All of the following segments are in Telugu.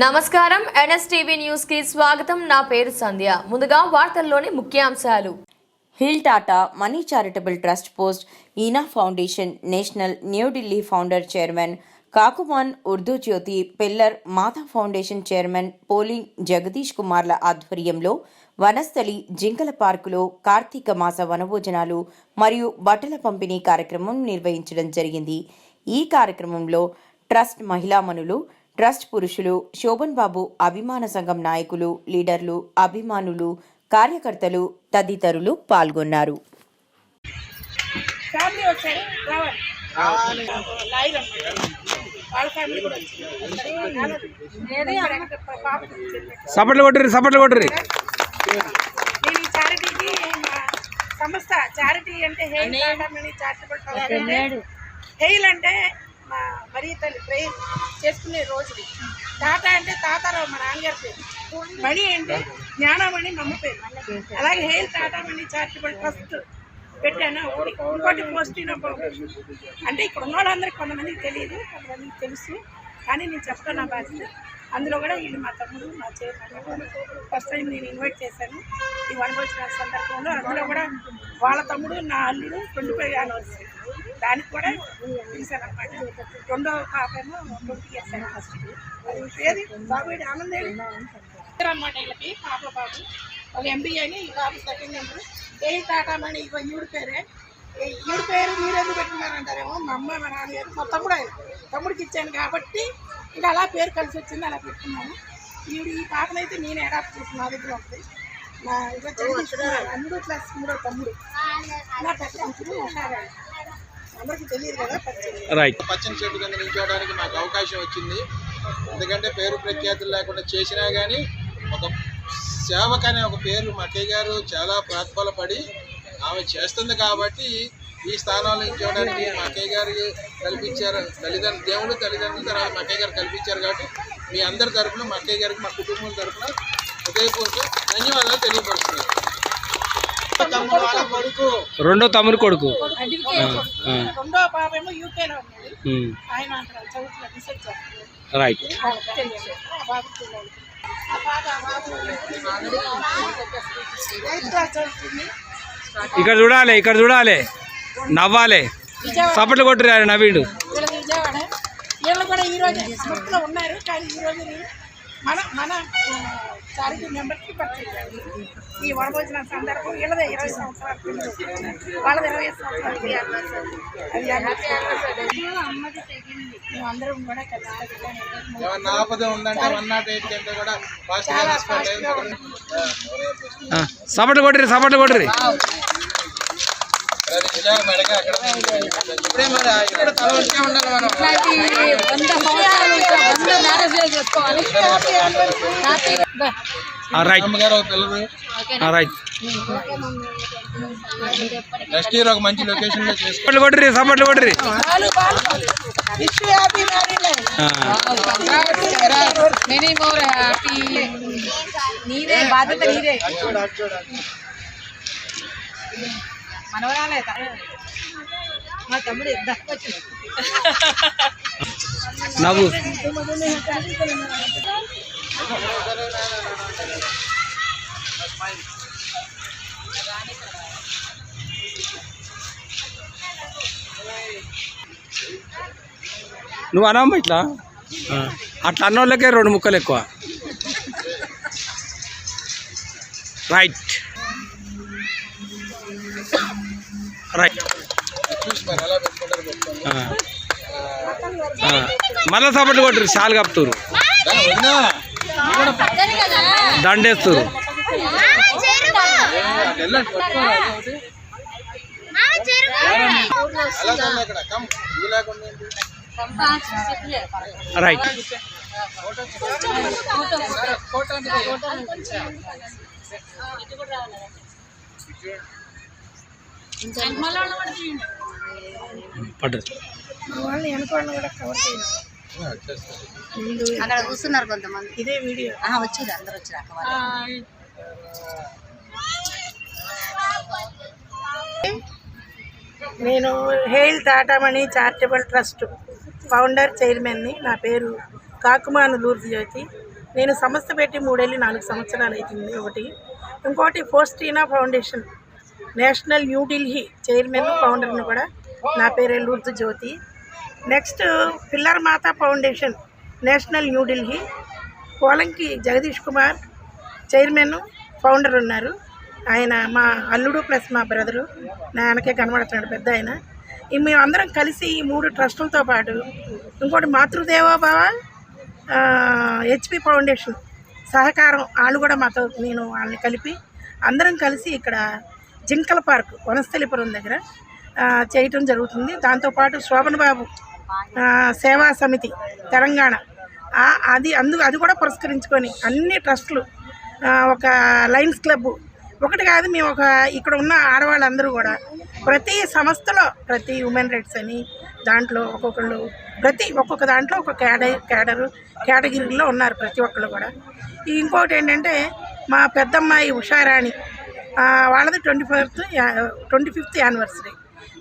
నమస్కారం. ఎన్ఎస్టీవీ న్యూస్కి స్వాగతం. నా పేరు సంధ్య. ముందుగా వార్తల్లోని ముఖ్యాంశాలు. Hail Tata Mani charitable trust Faustina foundation national New Delhi founder chairman Kakumanu Urdu Jyothi pillar Mata foundation chairman polling Jagadish కుమార్ల ఆధ్వర్యంలో వనస్థలి జింకల పార్కులో కార్తీక మాస వనభోజనాలు మరియు బట్టల పంపిణీ కార్యక్రమం నిర్వహించడం జరిగింది. ఈ కార్యక్రమంలో ట్రస్ట్ మహిళామణులు ట్రస్ట్ పురుషులు శోభన్ బాబు అభిమాన సంఘం నాయకులు లీడర్లు అభిమానులు కార్యకర్తలు తదితరులు పాల్గొన్నారు. సపట్లు కొట్టరు సపట్లు కొట్టరు సంస్థ చారిటీ అంటే హెయిల్ అంటే మా మరీ తల్లి ప్రేయర్ చేసుకునే రోజుది తాత అంటే తాతారావు మా నాన్నగారి పేరు. మణి అంటే జ్ఞానమణి మా అమ్మ పేరు. అలాగే హెయిల్ తాతామణి చారిటబుల్ ట్రస్ట్ పెట్టాను. ఒకటి ఇంకోటి పోస్ట్ అంటే ఇక్కడ ఉన్న వాళ్ళందరికీ కొంతమందికి తెలియదు కొంతమందికి తెలుసు. కానీ నేను చెప్తాను నా బాధ్యత. అందులో కూడా వీళ్ళు మా తమ్ముడు మా చైర్మన్ ఫస్ట్ టైం నేను ఇన్వైట్ చేశాను. ఈ వనభోజనాల సందర్భంలో అందులో కూడా వాళ్ళ తమ్ముడు నా అల్లుడు ట్వంటీ ఫైవ్ యానివర్సరీ దానికి కూడా అనమాట రెండో పాపేమో ట్వంటీ ఇయర్స్ యానివర్సరీ అది పేరు బాబు ఆనందేవి అనమాట వీళ్ళకి పాప బాబు. ఒక ఎంబీఏ అని ఈ బాబు సెకండ్ నెంబర్ ఏ టాటామణి ఇవ్వ ఈవిడ పేరే. ఈ- ఈవిడ పేరు మీరు ఎందుకు పెట్టుకున్నారంటారేమో మా అమ్మ మా నాన్నగారు. మా తమ్ముడు ఆయన. తమ్ముడికి ఇచ్చాను కాబట్టి ఇంకా అలా పేరు కలిసి వచ్చింది అలా పెట్టుకున్నాను. ఈవిడ ఈ పాపనైతే నేను అడాప్ట్ చేసిన నా దగ్గర ఉంటుంది నా ఇక అన్నుడు ప్లస్ మూడో తమ్ముడు. నా పెద్ద ఉంటారు అందరికీ తెలియదు కదా పరిచయం రైట్ పచ్చని చెట్టు కింద నిల్చోవడానికి మాకు అవకాశం వచ్చింది. ఎందుకంటే పేరు ప్రఖ్యాతులు లేకుండా చేసినా కానీ ఒక సేవక్ అనే ఒక పేరు మా అక్కయ్య గారు చాలా ప్రాత్పలపడి ఆమె చేస్తుంది కాబట్టి ఈ స్థానాలు నిల్చోవడానికి మా అక్కయ్య గారు కల్పించారు. తల్లిదండ్రులు దేవుడు తల్లిదండ్రులు తర్వాత మా అక్కయ్య గారు కల్పించారు కాబట్టి మీ అందరి తరఫున మా అక్కయ్య గారికి మా కుటుంబం తరఫున హృదయపూర్వక ధన్యవాదాలు తెలియపరుస్తున్నాను. రెండో తమ్ముడు కొడుకు. రెండో బాబేమో యూకేలో ఉన్నాడు. ఉమ్, ఆయన అక్కడ చదువుతున్నారు రీసెర్చ్ చేస్తున్నారు రైట్ ఇక్కడ చూడాలి ఇక్కడ చూడాలి. నవ్వాలి. సపట్లు కొట్టరు నవ్విండు వీళ్ళది విజయవాడ. వీళ్ళు కూడా ఈ రోజు స్మృతిలో ఉన్నారు కానీ ఈ రోజు మన మన చారిటీ మెంబర్కి పరిచయం ఈ వనభోజన సందర్భం వీళ్ళదే ఇరవై సంవత్సరాలు. వాళ్ళది ఇరవై సంవత్సరాలు. అది anniversary. మేమందరం కూడా ఏమన్నా ఆపద ఉందంటే వన్ నాట్ ఎయిట్ కంటే కూడా సపట్లు కొట్టరు సపట్లు కొట్టరు నెక్స్ట్ ఇయర్ ఒక మంచి లొకేషన్లో చేసుకో. సపట్లు కొట్టరు సపట్లు కొట్టరు Balu Balu wish happy married many more happy నీదే బాధ్యత నీదే మనవరాలే మా తమ్ముడు ఇద్దరు నవ్వు. నువ్వు అనమ్మా ఇట్లా? అట్లా అన్నోళ్ళకే రెండు ముక్కలు ఎక్కువ. రైట్. రైట్. మళ్ళా సపట్లు కొట్టరు షాల్ కప్పుతారు. దండేస్తారు వెళ్ళండి, పట్టుకోరా, పడ్డది. అక్కడ కూర్చున్నారు కొంతమంది. ఇదే వీడియో. వచ్చింది అందరు వచ్చారు అక్క నేను Hail Tatamani charitable trust founder చైర్మన్ని నా పేరు కాకుమాను లూర్ది జ్యోతి నేను సంస్థ పెట్టి మూడేళ్ళు నాలుగు సంవత్సరాలు అవుతుంది ఒకటి. ఇంకోటి Faustina foundation. National New Delhi chairman ఫౌండర్ని కూడా నా పేరు Lurdu Jyothi. Next pillar Mata foundation national New Delhi Polanki Jagadish Kumar chairman founder ఉన్నారు. ఆయన మా అల్లుడు ప్లస్ మా బ్రదరు. నా ఆయనకే కనబడుతున్నాడు పెద్ద ఆయన. మేము అందరం కలిసి ఈ మూడు ట్రస్టులతో పాటు ఇంకోటి మాతృదేవోభావ హెచ్పి ఫౌండేషన్ సహకారం వాళ్ళు కూడా మాతో నేను వాళ్ళని కలిపి అందరం కలిసి ఇక్కడ జింకల పార్క్ వనస్థలిపురం దగ్గర చేయటం జరుగుతుంది. దాంతోపాటు శోభన్ బాబు సేవా సమితి తెలంగాణ అది అందు అది కూడా పురస్కరించుకొని అన్ని ట్రస్టులు ఒక లయన్స్ క్లబ్. ఒకటి కాదు మేము ఒక ఇక్కడ ఉన్న ఆడవాళ్ళందరూ కూడా ప్రతి సంస్థలో ప్రతి ఉమెన్ రైట్స్ అని దాంట్లో ఒక్కొక్కళ్ళు ప్రతి ఒక్కొక్క దాంట్లో ఒక క్యాడర్ క్యాడరు కేటగిరీలో ఉన్నారు ప్రతి ఒక్కళ్ళు కూడా. ఇంకోటి ఏంటంటే మా పెద్దమ్మాయి ఉషారాణి వాళ్ళది twenty fourth twenty fifth anniversary.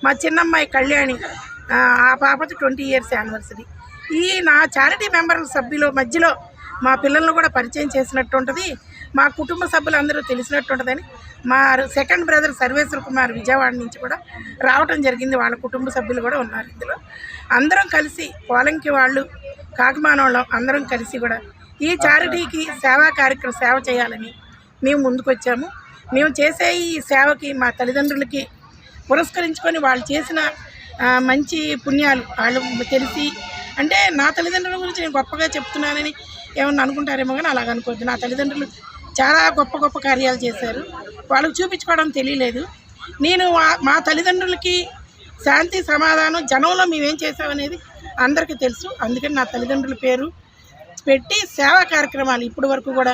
మా చిన్నమ్మాయి కళ్యాణి ఆ పాపది ట్వంటీ ఇయర్స్ యానివర్సరీ. ఈ నా చారిటీ మెంబర్ సభ్యుల మధ్యలో మా పిల్లలను కూడా పరిచయం చేసినట్టు ఉంటుంది మా కుటుంబ సభ్యులందరూ తెలిసినట్టు ఉంటుందని మా సెకండ్ బ్రదర్ సర్వేశ్వర కుమార్ విజయవాడ నుంచి కూడా రావటం జరిగింది. వాళ్ళ కుటుంబ సభ్యులు కూడా ఉన్నారు ఇందులో. అందరం కలిసి పోలంకి వాళ్ళు కాకిమానోళ్ళం అందరం కలిసి కూడా ఈ చారిటీకి సేవా కార్యక్రమం సేవ చేయాలని మేము ముందుకొచ్చాము. మేము చేసే ఈ సేవకి మా తల్లిదండ్రులకి పురస్కరించుకొని వాళ్ళు చేసిన మంచి పుణ్యాలు వాళ్ళు తెలిసి అంటే నా తల్లిదండ్రుల గురించి నేను గొప్పగా చెప్తున్నానని ఏమన్నా అనుకుంటారేమో కానీ అలాగ అనుకోవద్దు. నా తల్లిదండ్రులు చాలా గొప్ప గొప్ప కార్యాలు చేశారు. వాళ్ళకి చూపించుకోవడం తెలియలేదు. నేను మా తల్లిదండ్రులకి శాంతి సమాధానం జనంలో మేమేం చేసామనేది అందరికీ తెలుసు. అందుకని నా తల్లిదండ్రుల పేరు పెట్టి సేవా కార్యక్రమాలు ఇప్పటి వరకు కూడా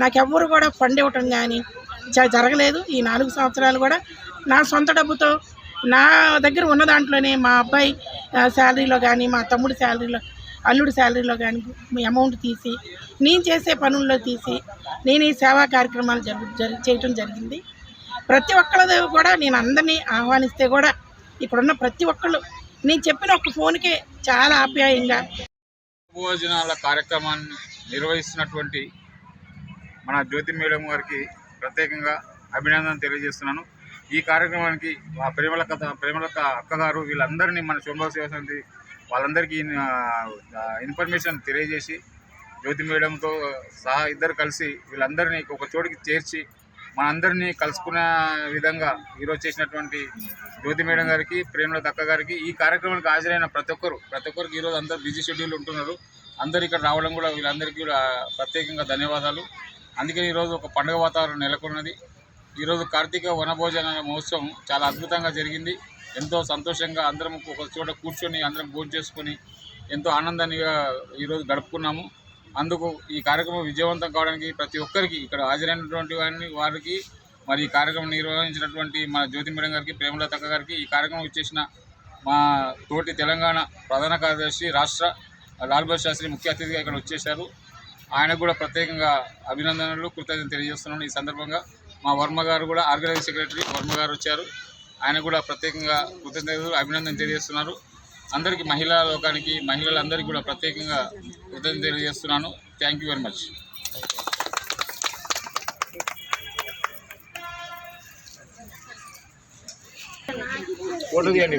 నాకెవ్వరు కూడా ఫండ్ ఇవ్వటం కానీ జరగలేదు. ఈ నాలుగు సంవత్సరాలు కూడా నా సొంత డబ్బుతో నా దగ్గర ఉన్న దాంట్లోనే మా అబ్బాయి శాలరీలో కానీ మా తమ్ముడు శాలరీలో అల్లుడు శాలరీలో కానీ అమౌంట్ తీసి నేను చేసే పనుల్లో తీసి నేను ఈ సేవా కార్యక్రమాలు జరుగు జరి చేయటం జరిగింది. ప్రతి ఒక్కళ్ళది కూడా నేను అందరినీ ఆహ్వానిస్తే కూడా ఇక్కడున్న ప్రతి ఒక్కళ్ళు నేను చెప్పిన ఒక్క ఫోన్కే చాలా ఆప్యాయంగా భోజనాల కార్యక్రమాన్ని నిర్వహిస్తున్నటువంటి మన జ్యోతి మేడం గారికి ప్రత్యేకంగా అభినందన తెలియజేస్తున్నాను. ఈ కార్యక్రమానికి మా ప్రేమల కథ ప్రేమలక్క అక్కగారు వీళ్ళందరినీ మన శుభ సేవ సమితి వాళ్ళందరికీ ఇన్ఫర్మేషన్ తెలియజేసి జ్యోతి మేడంతో సహా ఇద్దరు కలిసి వీళ్ళందరినీ ఒక చోటికి చేర్చి మనందరినీ కలుసుకునే విధంగా ఈరోజు చేసినటువంటి జ్యోతి మేడం గారికి ప్రేమలత అక్క గారికి ఈ కార్యక్రమానికి హాజరైన ప్రతి ఒక్కరు ప్రతి ఒక్కరికి ఈరోజు అందరు బిజీ షెడ్యూల్ ఉంటున్నారు. అందరు ఇక్కడ రావడం కూడా వీళ్ళందరికీ కూడా ప్రత్యేకంగా ధన్యవాదాలు. అందుకని ఈరోజు ఒక పండుగ వాతావరణం నెలకొన్నది. ఈరోజు కార్తీక వనభోజన మహోత్సవం చాలా అద్భుతంగా జరిగింది. ఎంతో సంతోషంగా అందరం ఒక చోట కూర్చొని అందరం భోజనం చేసుకొని ఎంతో ఆనందంగా ఈరోజు గడుపుకున్నాము. అందుకు ఈ కార్యక్రమం విజయవంతం కావడానికి ప్రతి ఒక్కరికి ఇక్కడ హాజరైనటువంటి వారిని వారికి మరి ఈ కార్యక్రమం నిర్వహించినటువంటి మా జ్యోతి మేడం గారికి ప్రేమలత గారికి ఈ కార్యక్రమం ఇచ్చేసిన మా తోటి తెలంగాణ ప్రధాన కార్యదర్శి రాష్ట్ర లాల్ శాస్త్రి ముఖ్య అతిథిగా ఇక్కడ వచ్చేశారు. ఆయనకు కూడా ప్రత్యేకంగా అభినందనలు కృతజ్ఞతలు తెలియజేస్తున్నాను. ఈ సందర్భంగా మా వర్మ గారు కూడా ఆర్గనైజింగ్ సెక్రటరీ వర్మ గారు వచ్చారు. ఆయన కూడా ప్రత్యేకంగా కృతజ్ఞతలు అభినందన తెలియజేస్తున్నారు. అందరికీ మహిళా లోకానికి మహిళలందరికీ కూడా ప్రత్యేకంగా కృతజ్ఞత తెలియజేస్తున్నాను. Thank you very much photo తీయండి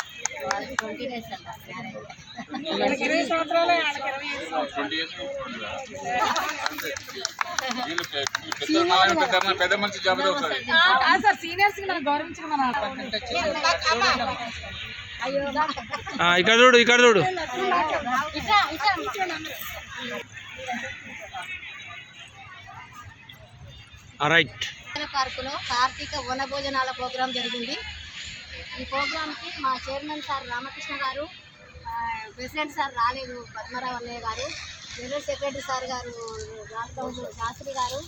ఇరవై సంవత్సరాలు పెద్ద మంచి జాబ్ సార్ సీనియర్స్ మన ఇక్కడ చూడు ఇక్కడ చూడు. రైట్. పార్కులో కార్తీక వన భోజనాల ప్రోగ్రాం జరిగింది. ఈ ప్రోగ్రామ్కి మా చైర్మన్ సార్ రామకృష్ణ గారు ప్రెసిడెంట్ సార్ రాలేదు పద్మరావు అన్నయ్య గారు జనరల్ సెక్రటరీ సార్ గారు రాష్ట్ర శాస్త్రి గారు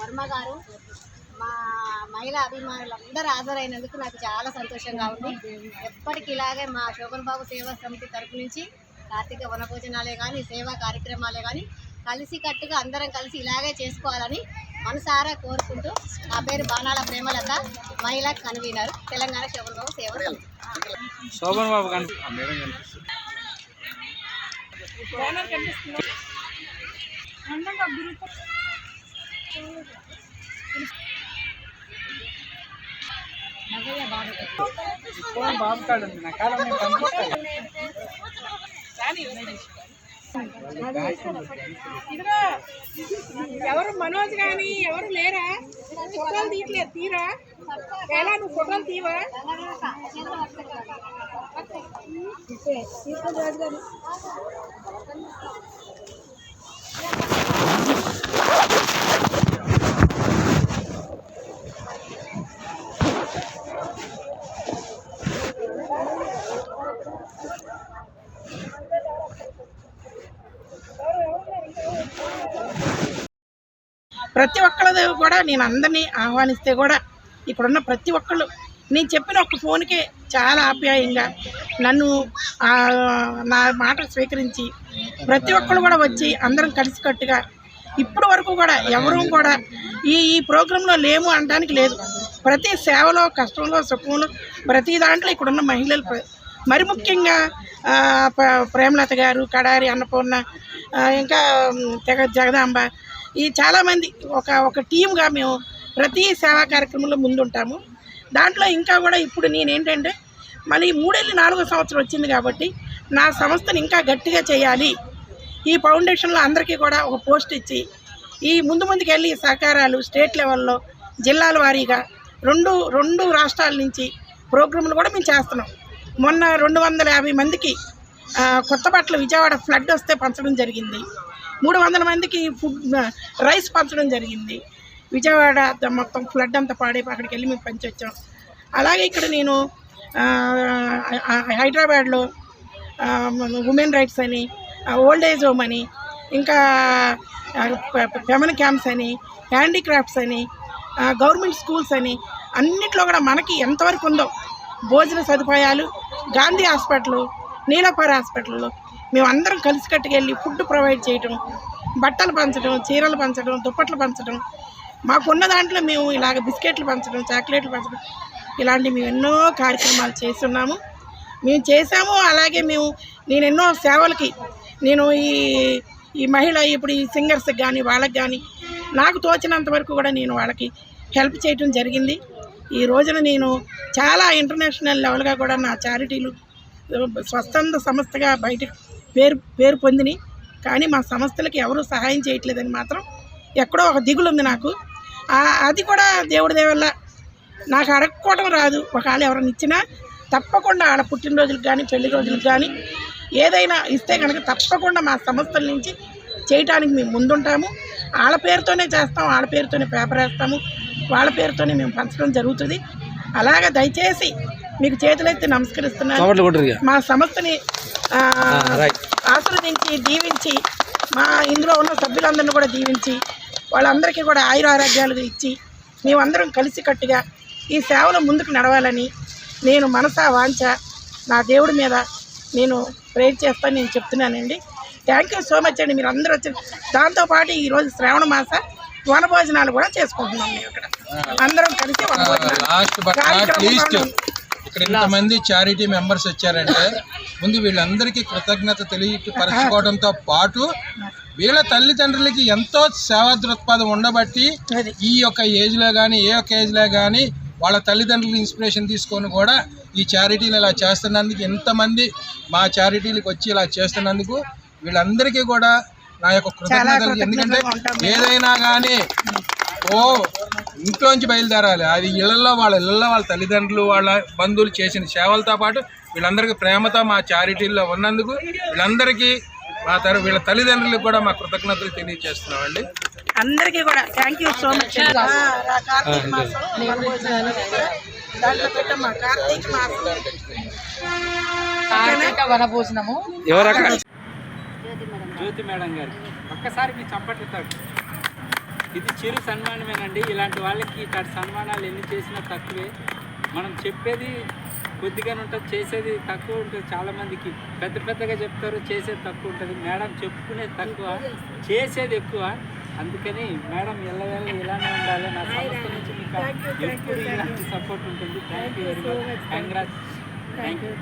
వర్మ గారు. మా మహిళా అభిమానులు అందరూ హాజరైనందుకు నాకు చాలా సంతోషంగా ఉంది. ఎప్పటికి ఇలాగే మా శోభన్ బాబు సేవా సమితి తరపు నుంచి కార్తీక వనభోజనాలే కానీ సేవా కార్యక్రమాలే కానీ కలిసికట్టుగా అందరం కలిసి ఇలాగే చేసుకోవాలని మనసారా కోరుకుంటూ నా పేరు బాణాల ప్రేమలత మహిళా కన్వీనర్ తెలంగాణ శోభన్ బాబు సేవా శోభన్ బాబు కనిపి ఓనర్ కనిపిస్తున్నా అందంగా గురుతో ఇదిగో ఎవరు మనోజ్ కానీ ఎవరు లేరా? ఫోటోలు తీయట్లేదు తీరా? ఎలా నువ్వు ఫోటోలు తీవా? తీసుకొని ప్రతి ఒక్కళ్ళది కూడా నేను అందరినీ ఆహ్వానిస్తే కూడా ఇక్కడున్న ప్రతి ఒక్కళ్ళు. నేను చెప్పిన ఒక ఫోన్కే చాలా ఆప్యాయంగా నన్ను నా మాట స్వీకరించి ప్రతి ఒక్కళ్ళు కూడా వచ్చి అందరం కలిసికట్టుగా ఇప్పటి వరకు కూడా ఎవరూ కూడా ఈ ఈ ప్రోగ్రాంలో లేము అనడానికి లేదు. ప్రతి సేవలో కష్టంలో సుఖంలో ప్రతి దాంట్లో ఇక్కడున్న మహిళలు మరి ముఖ్యంగా ప్రేమలత గారు కడారి అన్నపూర్ణ ఇంకా తెగ జగదాంబ ఈ చాలామంది ఒక ఒక టీమ్గా మేము ప్రతి సేవా కార్యక్రమంలో ముందుంటాము. దాంట్లో ఇంకా కూడా ఇప్పుడు నేనేంటంటే మళ్ళీ మూడేళ్ళు నాలుగో సంవత్సరం వచ్చింది కాబట్టి నా సంస్థను ఇంకా గట్టిగా చేయాలి. ఈ ఫౌండేషన్లో అందరికీ కూడా ఒక పోస్ట్ ఇచ్చి ఈ ముందు ముందుకు వెళ్ళి సహకారాలు స్టేట్ లెవెల్లో జిల్లాల వారీగా రెండు రెండు రాష్ట్రాల నుంచి ప్రోగ్రాంలు కూడా మేము చేస్తున్నాం. మొన్న రెండు వందల యాభై మందికి కొత్త బట్టలు విజయవాడ ఫ్లడ్ వస్తే పంచడం జరిగింది. మూడు వందల మందికి ఫుడ్ రైస్ పంచడం జరిగింది. విజయవాడ మొత్తం ఫ్లడ్ అంతా పాడైపోయి అక్కడికి వెళ్ళి మేము పంచొచ్చాం. అలాగే ఇక్కడ నేను హైదరాబాద్లో ఉమెన్ రైట్స్ అని ఓల్డ్ ఏజ్ హోమ్ అని ఇంకా ఫెమన్ క్యాంప్స్ అని హ్యాండీక్రాఫ్ట్స్ అని గవర్నమెంట్ స్కూల్స్ అని అన్నిట్లో కూడా మనకి ఎంతవరకు ఉందో భోజన సదుపాయాలు గాంధీ హాస్పిటల్ నీలపార హాస్పిటల్లో మేము అందరం కలిసికట్టుకు వెళ్ళి ఫుడ్ ప్రొవైడ్ చేయటం బట్టలు పంచడం చీరలు పంచడం దుప్పట్లు పంచడం. మాకున్న దాంట్లో మేము ఇలాగ బిస్కెట్లు పంచడం చాక్లెట్లు పంచడం ఇలాంటి మేము ఎన్నో కార్యక్రమాలు చేస్తున్నాము. మేము చేసాము అలాగే మేము నేను ఎన్నో సేవలకి నేను ఈ ఈ మహిళ ఇప్పుడు ఈ సింగర్స్కి కానీ వాళ్ళకి కానీ నాకు తోచినంత వరకు కూడా నేను వాళ్ళకి హెల్ప్ చేయటం జరిగింది. ఈ రోజున నేను చాలా ఇంటర్నేషనల్ లెవెల్గా కూడా నా చారిటీలు స్వచ్ఛంద సంస్థగా బయట పేరు పేరు పొందిని. కానీ మా సంస్థలకి ఎవరు సహాయం చేయట్లేదని మాత్రం ఎక్కడో ఒక దిగులు ఉంది నాకు అది కూడా దేవుడి దేవల్ల నాకు అడగకపోవడం రాదు. ఒకవేళ ఎవరైనా ఇచ్చినా తప్పకుండా ఆడ పుట్టినరోజులకు కానీ పెళ్ళి రోజులకు కానీ ఏదైనా ఇస్తే కనుక తప్పకుండా మా సంస్థల నుంచి చేయటానికి మేము ముందుంటాము. వాళ్ళ పేరుతోనే చేస్తాం వాళ్ళ పేరుతోనే పేపర్ వేస్తాము. వాళ్ళ పేరుతోనే మేము పంచడం జరుగుతుంది. అలాగే దయచేసి మీకు చేతులెత్తి నమస్కరిస్తున్నాను. మా సంస్థని ఆశీర్వదించి దీవించి మా ఇందులో ఉన్న సభ్యులందరినీ కూడా దీవించి వాళ్ళందరికీ కూడా ఆయురారోగ్యాలు ఇచ్చి మేమందరం కలిసికట్టుగా ఈ సేవలో ముందుకు నడవాలని నేను మనసా వాంచ నా దేవుడి మీద నేను ప్రేర్ చేస్తాను నేను చెప్తున్నానండి. థ్యాంక్ యూ సో మచ్ అండి. మీరు అందరూ వచ్చి దాంతోపాటు ఈరోజు శ్రావణ మాస వనభోజనాలు కూడా చేసుకుంటున్నాం మేము ఇక్కడ. అందరం కలిసి వనభోజనాలు. ఇక్కడ ఇంతమంది చారిటీ మెంబర్స్ వచ్చారంటే ముందు వీళ్ళందరికీ కృతజ్ఞత తెలియపరచుకోవడంతో పాటు వీళ్ళ తల్లిదండ్రులకి ఎంతో సేవా దృక్పథం ఉండబట్టి. ఈ యొక్క ఏజ్లో కానీ ఏ ఒక్క ఏజ్లో కానీ వాళ్ళ తల్లిదండ్రులు ఇన్స్పిరేషన్ తీసుకొని కూడా ఈ చారిటీలు ఇలా చేస్తున్నందుకు ఎంతమంది మా చారిటీలకు వచ్చి ఇలా చేస్తున్నందుకు వీళ్ళందరికీ కూడా నా యొక్క కృతజ్ఞతలు ఎందుకంటే. ఏదైనా కానీ ఓ ఇంట్లోంచి బయలుదేరాలి. అది ఇళ్ళలో వాళ్ళ ఇళ్ళలో వాళ్ళ తల్లిదండ్రులు వాళ్ళ బంధువులు చేసిన సేవలతో పాటు వీళ్ళందరికీ ప్రేమతో మా చారిటీల్లో ఉన్నందుకు వీళ్ళందరికీ మా తర వీళ్ళ తల్లిదండ్రులకు కూడా మా కృతజ్ఞతలు తెలియజేస్తున్నామండి. అందరికీ కూడా థ్యాంక్ యూ సో మచ్ కార్తీక మాసం వనభోజనాలు దాంట్లో పెట్టమ్మా కార్తీక మాసం. కార్తీక వనభోజనము. ఎవరక్క జ్యోతి మేడం గారు. ఒక్కసారి మీ చప్పట్లతో ఇది చిరు సన్మానమేనండి. ఇలాంటి వాళ్ళకి ఇట్లాంటి సన్మానాలు ఎన్ని చేసినా తక్కువే. మనం చెప్పేది కొద్దిగానే ఉంటుంది చేసేది తక్కువ ఉంటుంది చాలామందికి. పెద్ద పెద్దగా చెప్తారు చేసేది తక్కువ ఉంటుంది. మేడం చెప్పుకునేది తక్కువ చేసేది ఎక్కువ. అందుకని మేడం ఎల్లవేళ ఇలానే ఉండాలి. నా సంస్థ నుంచి మీకు ఎప్పుడు ఇలాంటి సపోర్ట్ ఉంటుంది. Thank you very much congrats thank you